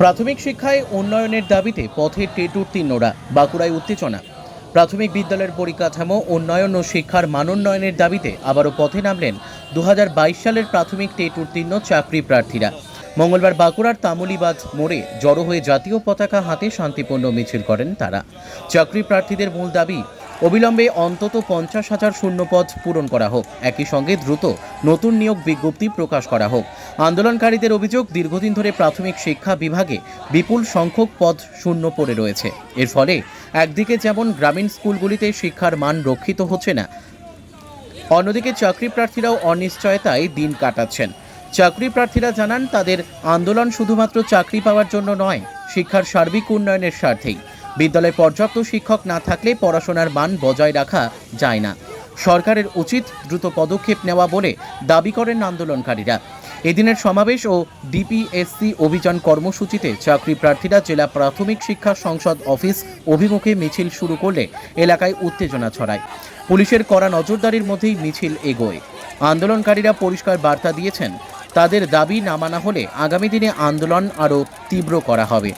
প্রাথমিক শিক্ষায় উন্নয়নের দাবিতে পথে টেট উত্তীর্ণরা, বাঁকুড়ায় উত্তেজনা। প্রাথমিক বিদ্যালয়ের পরিকাঠামো, উন্নয়ন ও শিক্ষার মানোন্নয়নের দাবিতে আবারও পথে নামলেন দু হাজার বাইশ সালের প্রাথমিক টেট উত্তীর্ণ চাকরি প্রার্থীরা। মঙ্গলবার বাঁকুড়ার তামুলিবাদ মোড়ে জড়ো হয়ে জাতীয় পতাকা হাতে শান্তিপূর্ণ মিছিল করেন তারা। চাকরি প্রার্থীদের মূল দাবি অবিলম্বে অন্তত পঞ্চাশ হাজার শূন্যপদ পূরণ করা হোক। একই সঙ্গে দ্রুত নতুন নিয়োগ বিজ্ঞপ্তি প্রকাশ করা হোক। আন্দোলনকারীদের অভিযোগ, দীর্ঘদিন ধরে প্রাথমিক শিক্ষা বিভাগে বিপুল সংখ্যক পদ শূন্য পড়ে রয়েছে। এর ফলে একদিকে যেমন গ্রামীণ স্কুলগুলিতে শিক্ষার মান রক্ষিত হচ্ছে না, অন্যদিকে চাকরি প্রার্থীরাও অনিশ্চয়তায় দিন কাটাচ্ছেন। চাকরি প্রার্থীরা জানান, তাদের আন্দোলন শুধুমাত্র চাকরি পাওয়ার জন্য নয়, শিক্ষার সার্বিক উন্নয়নের স্বার্থেই। বিদ্যালয়ে পর্যাপ্ত শিক্ষক না থাকলে পড়াশোনার মান বজায় রাখা যায় না। সরকারের উচিত দ্রুত পদক্ষেপ নেওয়া বলে দাবি করেন আন্দোলনকারীরা। এদিনের সমাবেশ ও ডিপিএসসি অভিযান কর্মসূচিতে চাকরি প্রার্থীরা জেলা প্রাথমিক শিক্ষা সংসদ অফিস অভিমুখে মিছিল শুরু করলে এলাকায় উত্তেজনা ছড়ায়। পুলিশের কড়া নজরদারির মধ্যেই মিছিল এগোয়। আন্দোলনকারীরা পরিষ্কার বার্তা দিয়েছেন, তাদের দাবি না মানা হলে আগামী দিনে আন্দোলন আরও তীব্র করা হবে।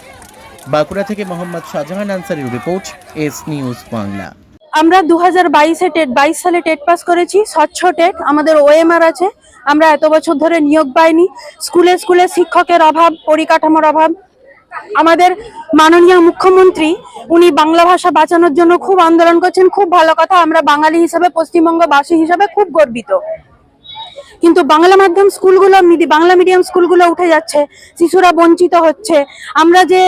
বাঁকুড়া থেকে মোহাম্মদ শাহজাহান আনসারির রিপোর্ট এস নিউজ বাংলা। আমরা দু হাজার বাইশে টেট বাইশ সালে টেট পাস করেছি, স্বচ্ছ টেট, আমাদের ওএমআর আছে। আমরা এত বছর ধরে নিয়োগ পাইনি। স্কুলে স্কুলে শিক্ষকের অভাব, পরিকাঠামোর অভাব। আমাদের মাননীয় মুখ্যমন্ত্রী, উনি বাংলা ভাষা বাঁচানোর জন্য খুব আন্দোলন করছেন। খুব ভালো কথা, আমরা বাঙালি হিসাবে, পশ্চিমবঙ্গবাসী হিসাবে খুব গর্বিত। কিন্তু বাংলা মাধ্যম স্কুলগুলো বাংলা মিডিয়াম স্কুলগুলো উঠে যাচ্ছে, শিশুরা বঞ্চিত হচ্ছে। আমরা যে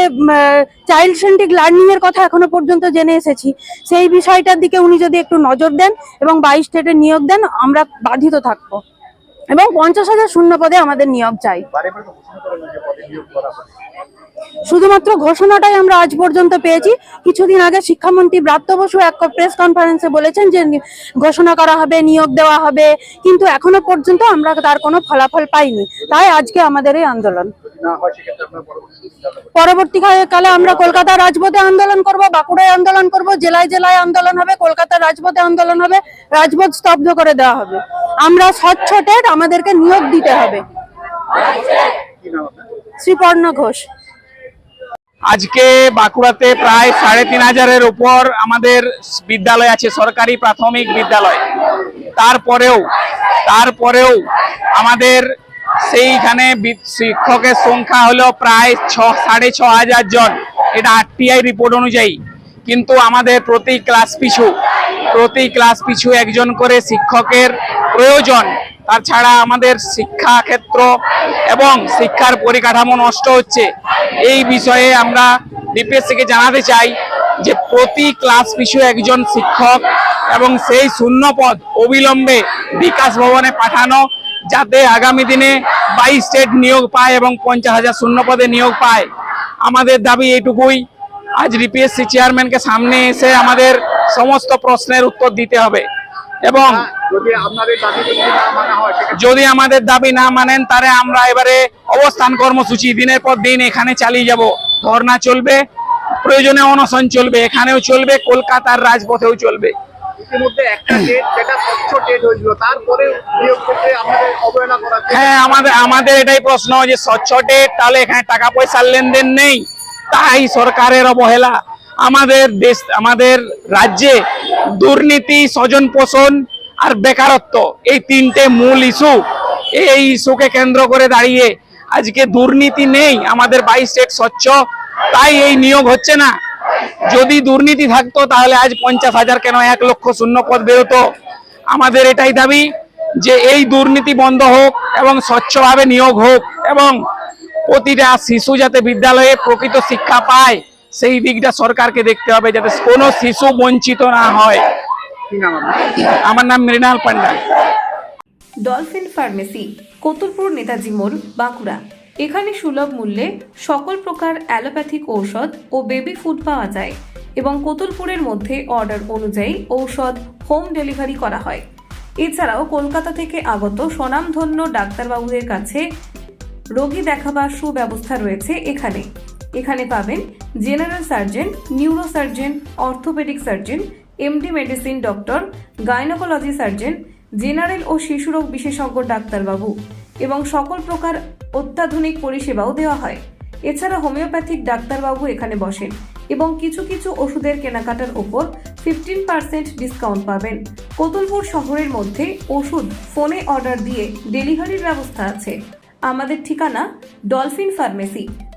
চাইল্ড সেন্ট্রিক লার্নিংয়ের কথা এখনও পর্যন্ত জেনে এসেছি, সেই বিষয়টার দিকে উনি যদি একটু নজর দেন এবং বাইশ স্টেটে নিয়োগ দেন, আমরা বাধিত থাকব। এবং পঞ্চাশ হাজার শূন্য পদে আমাদের নিয়োগ চাই। শুধুমাত্র ঘোষণাটাই আমরা আজ পর্যন্ত পেয়েছি। কিছুদিন আগে শিক্ষামন্ত্রী ব্রাত্য বসু এক প্রেস কনফারেন্সে বলেছেন যে ঘোষণা করা হবে নিয়োগ দেওয়া হবে কিন্তু এখনও পর্যন্ত আমরা তার কোনো ফলাফল পাইনি। তাই আজকে আমাদের এই আন্দোলন। পরবর্তীকালে আমরা কলকাতা রাজপথে আন্দোলন করব বাঁকুড়ায় আন্দোলন করব জেলায় জেলায় আন্দোলন হবে কলকাতা রাজপথে আন্দোলন হবে রাজপথ স্তব্ধ করে দেওয়া হবে। আমরা স্বচ্ছ টেট আমাদেরকে নিয়োগ দিতে হবে। শ্রীপর্ণ ঘোষ। আজকে বাঁকুড়াতে প্রায় সাড়ে তিন হাজারের উপর আমাদের বিদ্যালয় আছে, সরকারি প্রাথমিক বিদ্যালয়। তারপরেও তারপরেও আমাদের সেইখানে শিক্ষকের সংখ্যা হলো প্রায় ছ, সাড়ে ছ হাজার জন। এটা আরটিআই রিপোর্ট অনুযায়ী। কিন্তু আমাদের প্রতি ক্লাস পিছু, প্রতি ক্লাস পিছু একজন করে শিক্ষকের প্রয়োজন। তাছাড়া আমাদের শিক্ষা ক্ষেত্র এবং শিক্ষার পরিকাঠামো নষ্ট হচ্ছে। এই বিষয়ে আমরা ডিপিএসসিকে জানাতে চাই যে প্রতি ক্লাস পিছু একজন শিক্ষক এবং সেই শূন্য পদ অবিলম্বে বিকাশ ভবনে পাঠানো, যাতে আগামী দিনে বাইশ স্টেট নিয়োগ পায় এবং পঞ্চাশ হাজার শূন্য পদে নিয়োগ পায়। আমাদের দাবি এইটুকুই। আজ ডিপিএসসি চেয়ারম্যানকে সামনে এসে আমাদের সমস্ত প্রশ্নের উত্তর দিতে হবে। এবং যদি হয় যদি আমাদের দাবি না মানেন তাহলে আমরা এবারে অবস্থান কর্মসূচি দিনের পর দিন এখানে চালিয়ে যাব। ধর্ণা চলবে প্রয়োজনে অনশন চলবে এখানেও চলবে কলকাতার রাজপথেও চলবে। হ্যাঁ আমাদের আমাদের এটাই প্রশ্ন যে স্বচ্ছ ডেট তাহলে এখানে টাকা পয়সার লেনদেন নেই। তাই সরকারের অবহেলা। আমাদের দেশ আমাদের রাজ্যে দুর্নীতি, স্বজন পোষণ আর বেকারত্ব, এই তিনটে মূল ইস্যু। এই ইস্যুকে কেন্দ্র করে দাঁড়িয়ে আজকে দুর্নীতি নেই, আমাদের বাইশ স্টেট স্বচ্ছ, তাই এই নিয়োগ হচ্ছে না। যদি দুর্নীতি থাকতো, তাহলে আজ পঞ্চাশ হাজার কেন এক লক্ষ শূন্য পদ বেরোতো? আমাদের এটাই দাবি যে এই দুর্নীতি বন্ধ হোক এবং স্বচ্ছভাবে নিয়োগ হোক এবং প্রতিটা শিশু যাতে বিদ্যালয়ে প্রকৃত শিক্ষা পায়। সেই দিকটা সরকারকে দেখতে হবে যাতে কোনো শিশু বঞ্চিত না হয়? আমার নাম মৃণাল পান্ডা। ডলফিন ফার্মেসি, কতুলপুর নেতাজি মোড়, বাঁকুড়া। এখানে সুলভ মূল্যে সকল প্রকার অ্যালোপ্যাথিক ঔষধ ও বেবি ফুড পাওয়া যায় এবং কতুলপুরের মধ্যে অর্ডার অনুযায়ী ঔষধ হোম ডেলিভারি করা হয়। এছাড়াও কলকাতা থেকে আগত স্বনামধন্য ডাক্তারবাবুদের কাছে রোগী দেখাবার সুব্যবস্থা রয়েছে এখানে। এখানে পাবেন general surgeon neuro surgeon orthopaedic surgeon MD medicine doctor gynaecology surgeon general ও শিশুরোগ বিশেষজ্ঞ ডাক্তারবাবু এবং সকল প্রকার অত্যাধুনিক পরিষেবাও দেওয়া হয়। এছাড়া হোমিওপ্যাথিক ডাক্তারবাবু এখানে বসেন এবং কিছু কিছু ওষুধের কেনাকাটার ওপর ফিফটিন পার্সেন্ট ডিসকাউন্ট পাবেন। কোতুলপুর শহরের মধ্যে ওষুধ ফোনে অর্ডার দিয়ে ডেলিভারির ব্যবস্থা আছে। আমাদের ঠিকানা ডলফিন ফার্মেসি